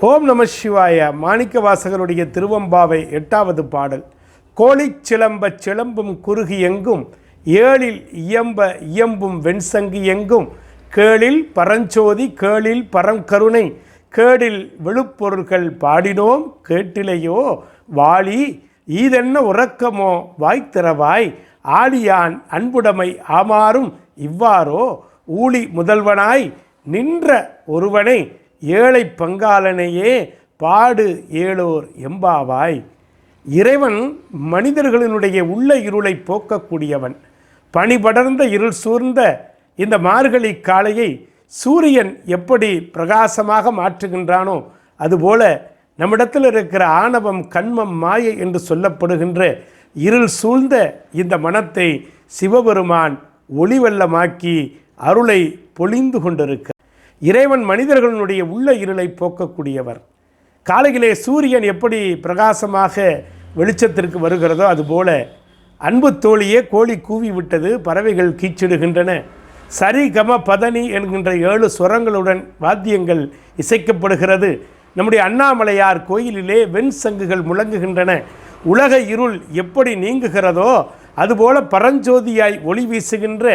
ஓம் நம சிவாய. மாணிக்க வாசகருடைய திருவம்பாவை எட்டாவது பாடல். கோழிச் சிலம்பச் சிலம்பும் குறுகி எங்கும் ஏழில் இயம்ப இயம்பும் வெண்சங்கு எங்கும் கேளில் பரஞ்சோதி கேளில் பரங்கருணை கேடில் விழுப்பொருள்கள் பாடினோம் கேட்டிலையோ வாளி ஈதென்ன உறக்கமோ வாய்த்திறவாய் ஆடியான் அன்புடைமை ஆமாறும் இவ்வாறோ ஊழி முதல்வனாய் நின்ற ஒருவனை ஏழை பங்காளனையே பாடு ஏழோர் எம்பாவாய். இறைவன் மனிதர்களினுடைய உள்ள இருளை போக்கக்கூடியவன். பனிபடர்ந்த இருள் சூழ்ந்த இந்த மார்கழி காலையை சூரியன் எப்படி பிரகாசமாக மாற்றுகின்றானோ அதுபோல நம்மிடத்தில் இருக்கிற ஆணவம் கண்மம் மாயை என்று சொல்லப்படுகின்ற இருள் சூழ்ந்த இந்த மனத்தை சிவபெருமான் ஒளிவெல்லமாக்கி அருளை பொழிந்து கொண்டிருக்க இறைவன் மனிதர்களுடைய உள்ள இருளை போக்கக்கூடியவர். காலையிலே சூரியன் எப்படி பிரகாசமாக வெளிச்சத்திற்கு வருகிறதோ அதுபோல அன்பு தோழியே கோழி கூவி விட்டது பறவைகள் கீச்சிடுகின்றன. சரி கம பதனி என்கின்ற ஏழு சுரங்களுடன் வாத்தியங்கள் இசைக்கப்படுகிறது. நம்முடைய அண்ணாமலையார் கோயிலிலே வெண் சங்குகள் முழங்குகின்றன. உலக இருள் எப்படி நீங்குகிறதோ அதுபோல பரஞ்சோதியாய் ஒளி வீசுகின்ற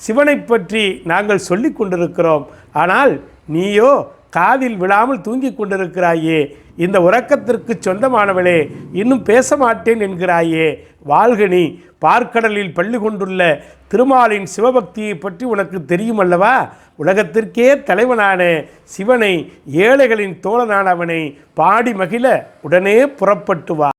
சிவனை பற்றி நாங்கள் சொல்லி கொண்டிருக்கிறோம். ஆனால் நீயோ காதில் விழாமல் தூங்கிக் கொண்டிருக்கிறாயே இந்த உறக்கத்திற்கு சொந்தமானவளே இன்னும் பேச மாட்டேன் என்கிறாயே வாழ்கனி பார்க்கடலில் பள்ளி கொண்டுள்ள திருமாலின் சிவபக்தியை பற்றி உனக்கு தெரியும் அல்லவா உலகத்திற்கே தலைவனான சிவனை ஏழைகளின் தோழனானவனை பாடி மகிழ உடனே புறப்பட்டு வா.